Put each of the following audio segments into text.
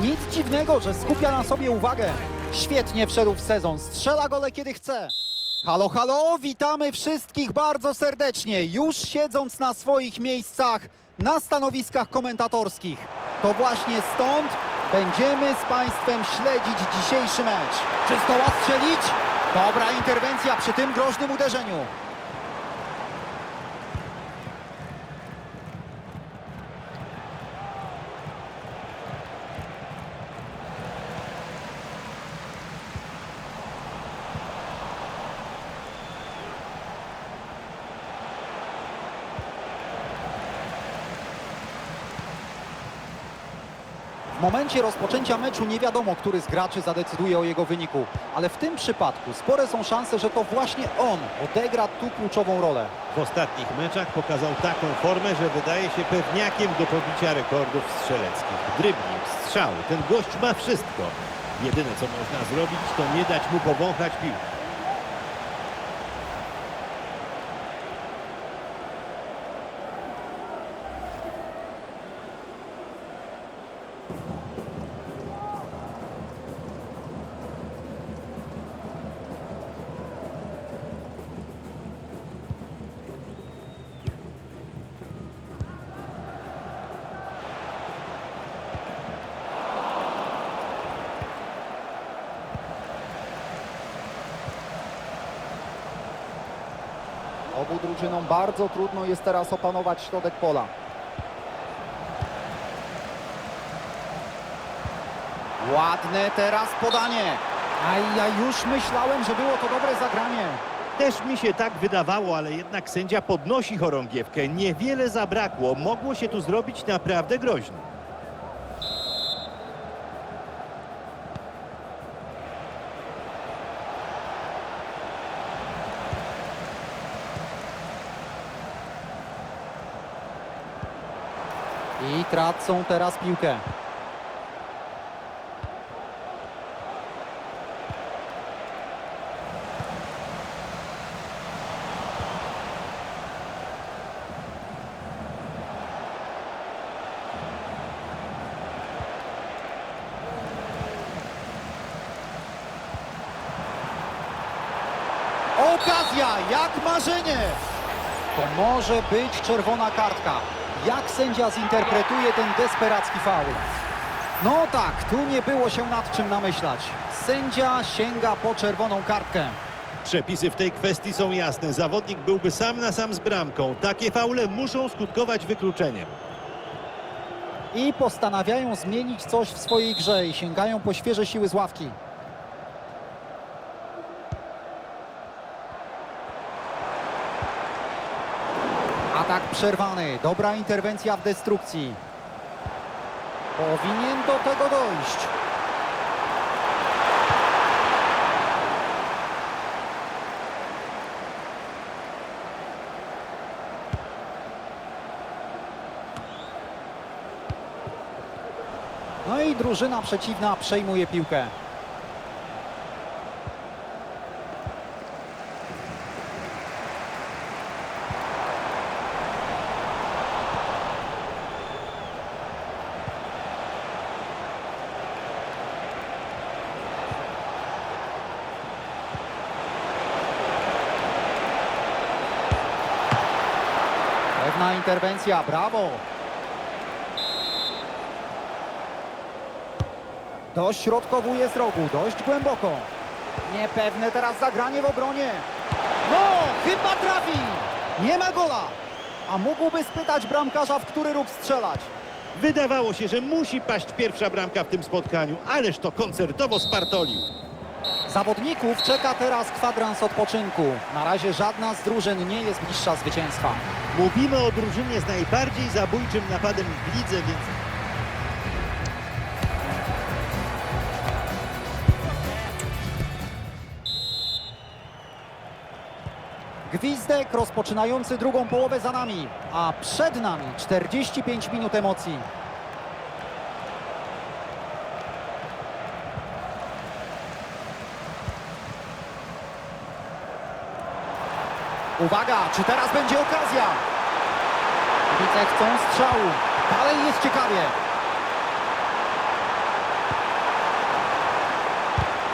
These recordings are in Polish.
Nic dziwnego, że skupia na sobie uwagę. Świetnie wszedł w sezon, strzela gole kiedy chce. Halo, halo, witamy wszystkich bardzo serdecznie, już siedząc na swoich miejscach na stanowiskach komentatorskich. To właśnie stąd będziemy z Państwem śledzić dzisiejszy mecz. Czy zdoła strzelić? Dobra interwencja przy tym groźnym uderzeniu. W momencie rozpoczęcia meczu nie wiadomo, który z graczy zadecyduje o jego wyniku, ale w tym przypadku spore są szanse, że to właśnie on odegra tu kluczową rolę. W ostatnich meczach pokazał taką formę, że wydaje się pewniakiem do pobicia rekordów strzeleckich. Drybling, strzał, ten gość ma wszystko. Jedyne co można zrobić to nie dać mu powąchać piłki. Obu drużynom bardzo trudno jest teraz opanować środek pola. Ładne teraz podanie. A ja już myślałem, że było to dobre zagranie. Też mi się tak wydawało, ale jednak sędzia podnosi chorągiewkę. Niewiele zabrakło. Mogło się tu zrobić naprawdę groźnie. I tracą teraz piłkę. Okazja, jak marzenie! To może być czerwona kartka. Jak sędzia zinterpretuje ten desperacki faul? No tak, tu nie było się nad czym namyślać. Sędzia sięga po czerwoną kartkę. Przepisy w tej kwestii są jasne. Zawodnik byłby sam na sam z bramką. Takie faule muszą skutkować wykluczeniem. I postanawiają zmienić coś w swojej grze i sięgają po świeże siły z ławki. Atak przerwany. Dobra interwencja w destrukcji. Powinien do tego dojść. No i drużyna przeciwna przejmuje piłkę. Interwencja, brawo! Dośrodkowuje z rogu, dość głęboko. Niepewne teraz zagranie w obronie. No, chyba trafi. Nie ma gola. A mógłby spytać bramkarza, w który róg strzelać. Wydawało się, że musi paść pierwsza bramka w tym spotkaniu, ależ to koncertowo spartolił. Zawodników czeka teraz kwadrans odpoczynku. Na razie żadna z drużyn nie jest bliższa zwycięstwa. Mówimy o drużynie z najbardziej zabójczym napadem w lidze, więc Gwizdek rozpoczynający drugą połowę za nami, a przed nami 45 minut emocji. Uwaga, czy teraz będzie okazja? Kibice chcą strzału. Dalej jest ciekawie.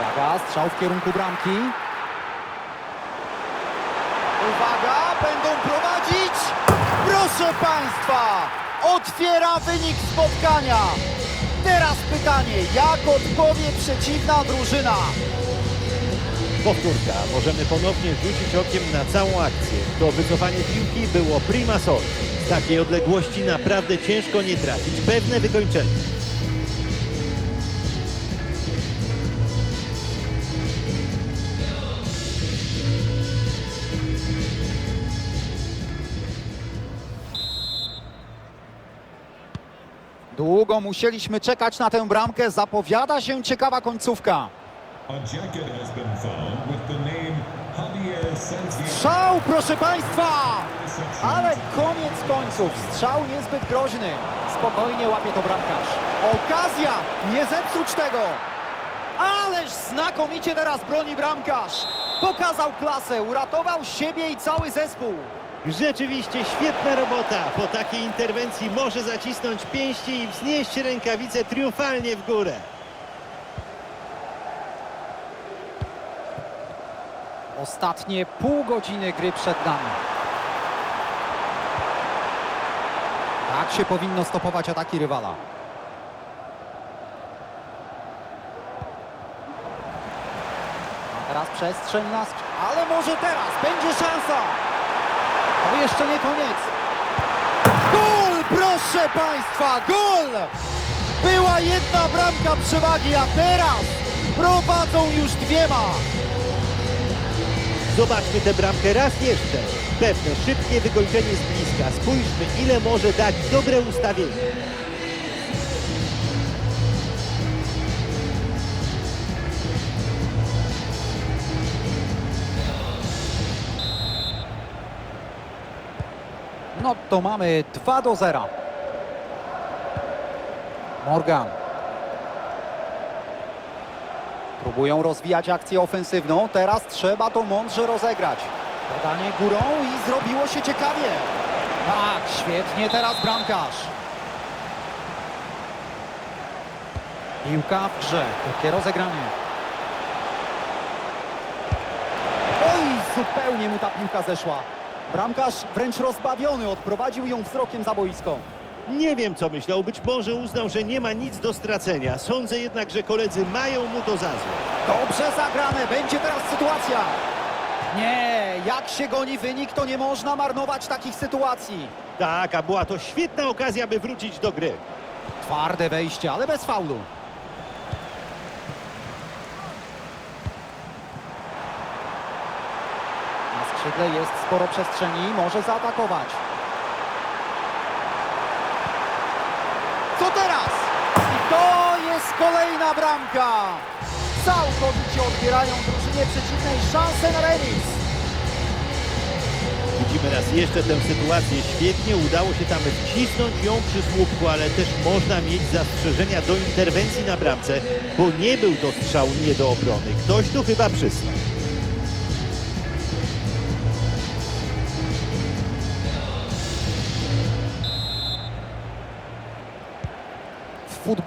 Uwaga, strzał w kierunku bramki. Uwaga, będą prowadzić. Proszę Państwa, otwiera wynik spotkania. Teraz pytanie, jak odpowie przeciwna drużyna? Powtórka. Możemy ponownie rzucić okiem na całą akcję. To wycofanie piłki było prima sol. Z takiej odległości naprawdę ciężko nie trafić. Pewne wykończenie. Długo musieliśmy czekać na tę bramkę, zapowiada się ciekawa końcówka. Strzał, proszę Państwa! Ale koniec końców, strzał niezbyt groźny. Spokojnie łapie to bramkarz. Okazja, nie zepsuć tego! Ależ znakomicie teraz broni bramkarz. Pokazał klasę, uratował siebie i cały zespół. Rzeczywiście świetna robota. Po takiej interwencji może zacisnąć pięści i wznieść rękawice triumfalnie w górę. Ostatnie pół godziny gry przed nami. Tak się powinno stopować ataki rywala. A teraz przestrzeń na ale może teraz będzie szansa. To jeszcze nie koniec. Gol, proszę Państwa, gol! Była jedna bramka przewagi, a teraz prowadzą już dwiema. Zobaczmy tę bramkę raz jeszcze. Pewne szybkie wykończenie z bliska. Spójrzmy, ile może dać dobre ustawienie. No to mamy 2 do 0. Morgan. Próbują rozwijać akcję ofensywną. Teraz trzeba to mądrze rozegrać. Podanie górą i zrobiło się ciekawie. Tak, świetnie teraz bramkarz. Piłka w grze. Takie rozegranie. Oj, zupełnie mu ta piłka zeszła. Bramkarz wręcz rozbawiony odprowadził ją wzrokiem za boisko. Nie wiem, co myślał. Być może uznał, że nie ma nic do stracenia. Sądzę jednak, że koledzy mają mu to za złe. Dobrze zagrane, będzie teraz sytuacja. Nie, jak się goni wynik, to nie można marnować takich sytuacji. Tak, a była to świetna okazja, by wrócić do gry. Twarde wejście, ale bez faulu. Na skrzydle jest sporo przestrzeni, może zaatakować. Co teraz? I to jest kolejna bramka. Całkowicie odbierają drużynie przeciwnej szansę na remis. Widzimy raz jeszcze tę sytuację. Świetnie udało się tam wcisnąć ją przy słupku, ale też można mieć zastrzeżenia do interwencji na bramce, bo nie był to strzał nie do obrony. Ktoś tu chyba przysnął.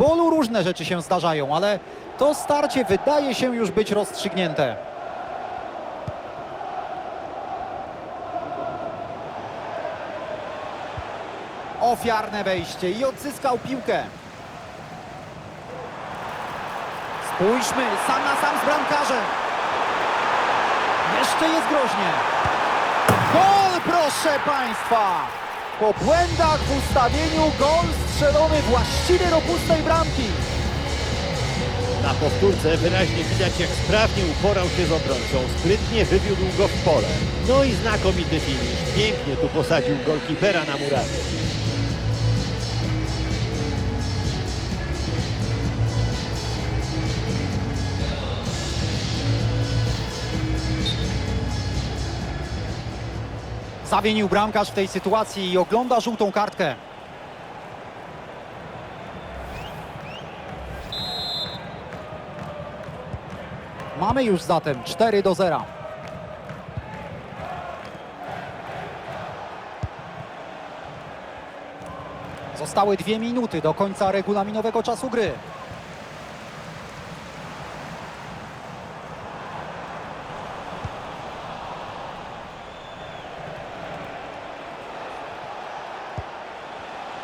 Futbolu różne rzeczy się zdarzają, ale to starcie wydaje się już być rozstrzygnięte. Ofiarne wejście i odzyskał piłkę. Spójrzmy, sam na sam z bramkarzem. Jeszcze jest groźnie. Gol, proszę Państwa! Po błędach w ustawieniu gol strzelony właściwie do pustej bramki. Na powtórce wyraźnie widać, jak sprawnie uporał się z obrońcą. Sprytnie wywiódł go w pole. No i znakomity finisz. Pięknie tu posadził golkipera na murawie. Zawienił bramkarz w tej sytuacji i ogląda żółtą kartkę. Mamy już zatem 4 do 0. Zostały dwie minuty do końca regulaminowego czasu gry.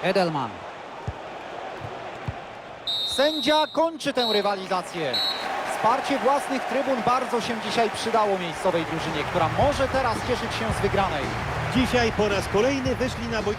Edelman. Sędzia kończy tę rywalizację. Wsparcie własnych trybun bardzo się dzisiaj przydało miejscowej drużynie, która może teraz cieszyć się z wygranej. Dzisiaj po raz kolejny wyszli na boj...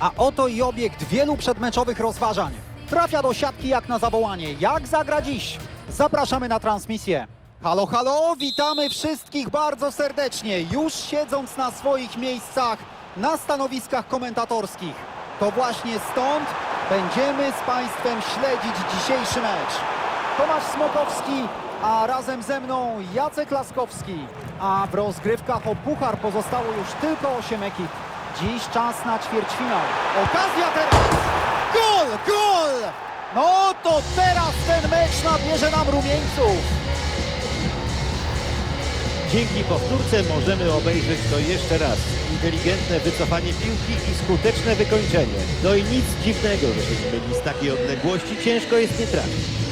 A oto i obiekt wielu przedmeczowych rozważań. Trafia do siatki jak na zawołanie. Jak zagra dziś? Zapraszamy na transmisję. Halo, halo, witamy wszystkich bardzo serdecznie. Już siedząc na swoich miejscach na stanowiskach komentatorskich. To właśnie stąd będziemy z Państwem śledzić dzisiejszy mecz. Tomasz Smokowski, a razem ze mną Jacek Laskowski. A w rozgrywkach o puchar pozostało już tylko 8 ekip. Dziś czas na ćwierćfinał. Okazja teraz! Gol! Gol! No to teraz ten mecz nabierze nam rumieńców. Dzięki powtórce możemy obejrzeć to jeszcze raz. Inteligentne wycofanie piłki i skuteczne wykończenie. No i nic dziwnego, że myli z takiej odległości. Ciężko jest nie trafić.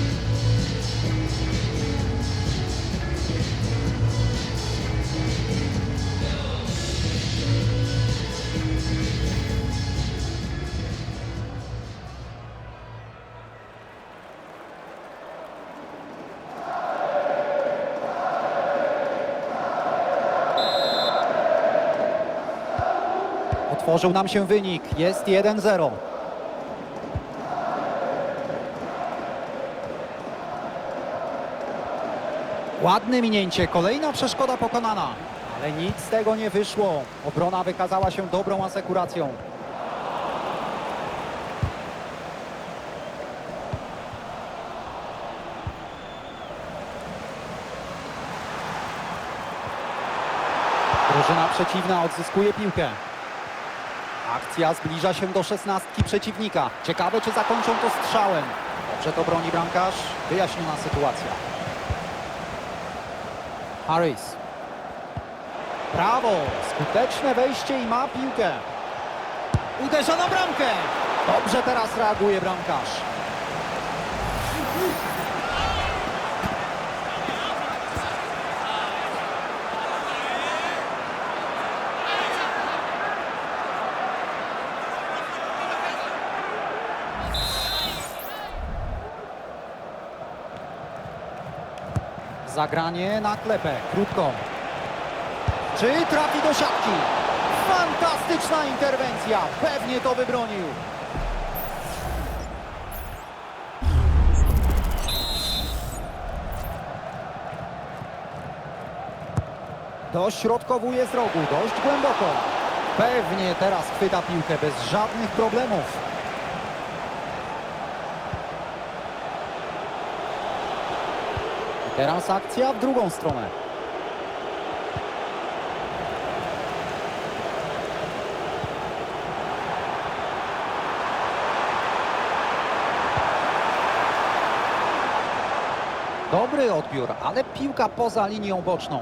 Otworzył nam się wynik. Jest 1-0. Ładne minięcie. Kolejna przeszkoda pokonana. Ale nic z tego nie wyszło. Obrona wykazała się dobrą asekuracją. Drużyna przeciwna odzyskuje piłkę. Akcja zbliża się do szesnastki przeciwnika. Ciekawe, czy zakończą to strzałem. Dobrze to broni bramkarz. Wyjaśniona sytuacja. Harris. Brawo! Skuteczne wejście i ma piłkę. Uderza na bramkę. Dobrze teraz reaguje bramkarz. Zagranie na klepę, krótko. Czy trafi do siatki? Fantastyczna interwencja, pewnie to wybronił. Dośrodkowuje z rogu, dość głęboko. Pewnie teraz chwyta piłkę bez żadnych problemów. Teraz akcja w drugą stronę. Dobry odbiór, ale piłka poza linią boczną.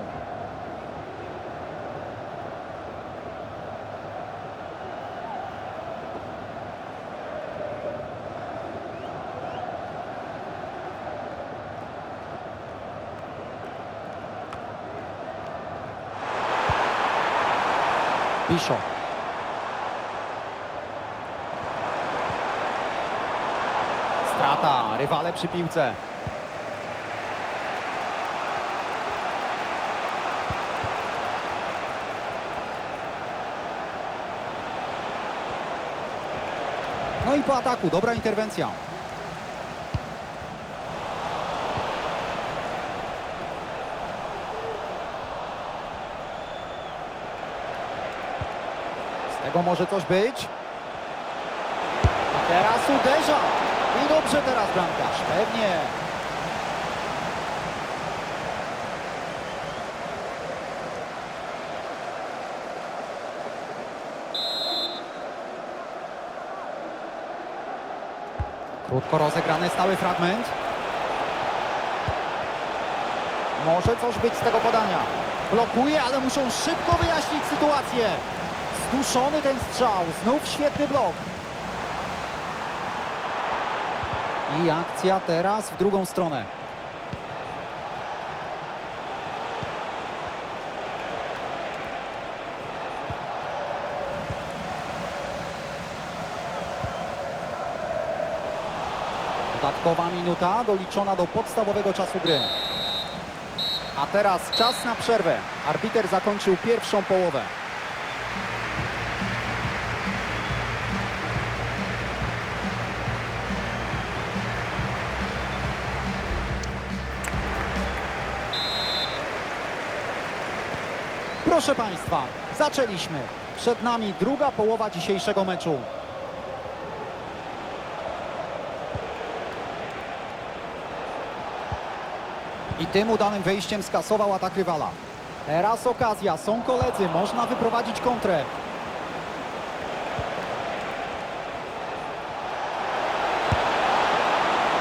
Bishop. Strata, rywale przy piłce. No i po ataku, dobra interwencja. może coś być. A teraz uderza. I dobrze teraz bramkarz, pewnie. Krótko rozegrany stały fragment. Może coś być z tego podania. Blokuje, ale muszą szybko wyjaśnić sytuację. Zduszony ten strzał. Znów świetny blok. I akcja teraz w drugą stronę. Dodatkowa minuta doliczona do podstawowego czasu gry. A teraz czas na przerwę. Arbiter zakończył pierwszą połowę. Proszę Państwa, zaczęliśmy. Przed nami druga połowa dzisiejszego meczu. I tym udanym wejściem skasował atak rywala. Teraz okazja, są koledzy, można wyprowadzić kontrę.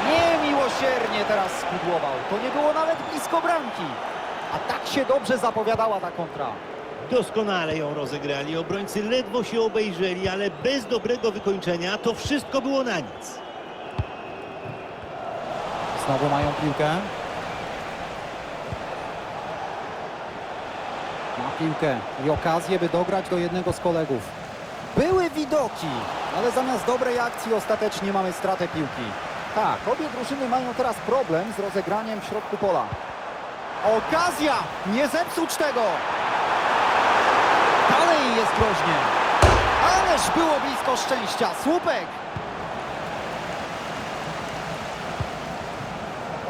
Niemiłosiernie teraz skudłował. To nie było nawet blisko bramki. A tak się dobrze zapowiadała ta kontra. Doskonale ją rozegrali. Obrońcy ledwo się obejrzeli, ale bez dobrego wykończenia to wszystko było na nic. Znowu mają piłkę. Ma piłkę i okazję, by dograć do jednego z kolegów. Były widoki, ale zamiast dobrej akcji ostatecznie mamy stratę piłki. Tak, obie drużyny mają teraz problem z rozegraniem w środku pola. Okazja! Nie zepsuć tego! Jest. Ależ było blisko szczęścia. Słupek!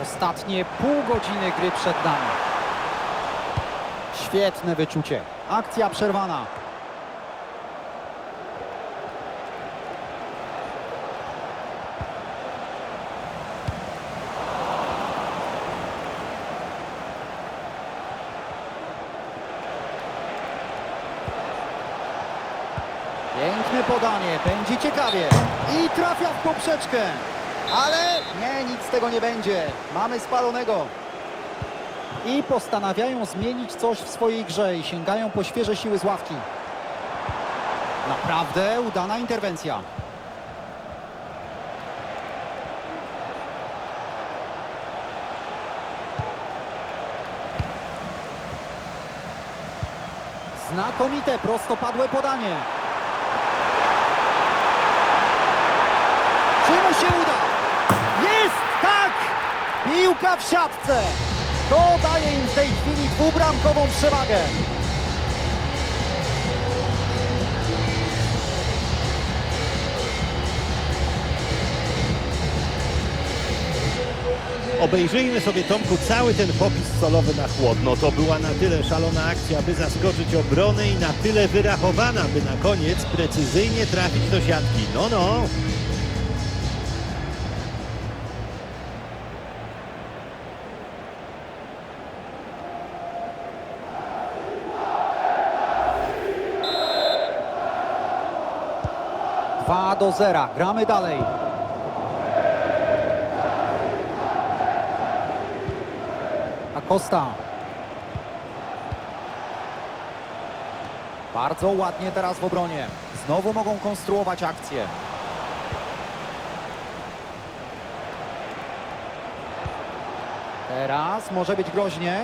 Ostatnie pół godziny gry przed nami. Świetne wyczucie. Akcja przerwana. Podanie, będzie ciekawie. I trafia w poprzeczkę. Ale nie, nic z tego nie będzie. Mamy spalonego. I postanawiają zmienić coś w swojej grze i sięgają po świeże siły z ławki. Naprawdę udana interwencja. Znakomite prostopadłe podanie. Czy mu się uda? Jest! Tak! Piłka w siatce! To daje im w tej chwili dwubramkową przewagę. Obejrzyjmy sobie, Tomku, cały ten popis solowy na chłodno. To była na tyle szalona akcja, by zaskoczyć obronę i na tyle wyrachowana, by na koniec precyzyjnie trafić do siatki. No, no. Do zera. Gramy dalej. Acosta. Bardzo ładnie teraz w obronie. Znowu mogą konstruować akcję. Teraz może być groźnie.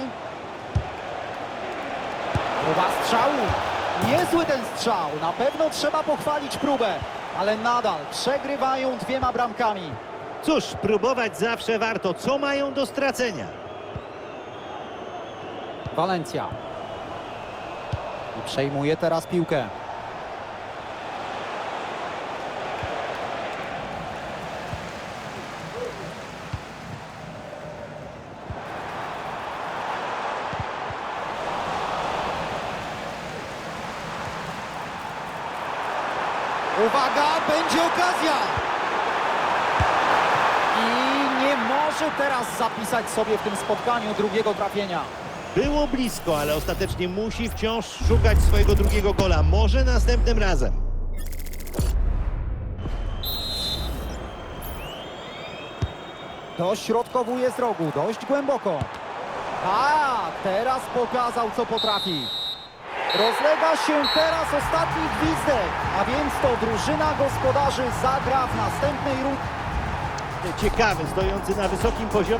Próba strzału. Niezły ten strzał. Na pewno trzeba pochwalić próbę. Ale nadal przegrywają dwiema bramkami. Cóż, próbować zawsze warto. Co mają do stracenia? Walencja. I przejmuje teraz piłkę. Uwaga, będzie okazja! I nie może teraz zapisać sobie w tym spotkaniu drugiego trafienia. Było blisko, ale ostatecznie musi wciąż szukać swojego drugiego gola. Może następnym razem. Dośrodkowuje z rogu, dość głęboko. Tak, teraz pokazał, co potrafi. Rozlega się teraz ostatni gwizdek, a więc to drużyna gospodarzy zagra w następnej rundzie. Ciekawy, stojący na wysokim poziomie.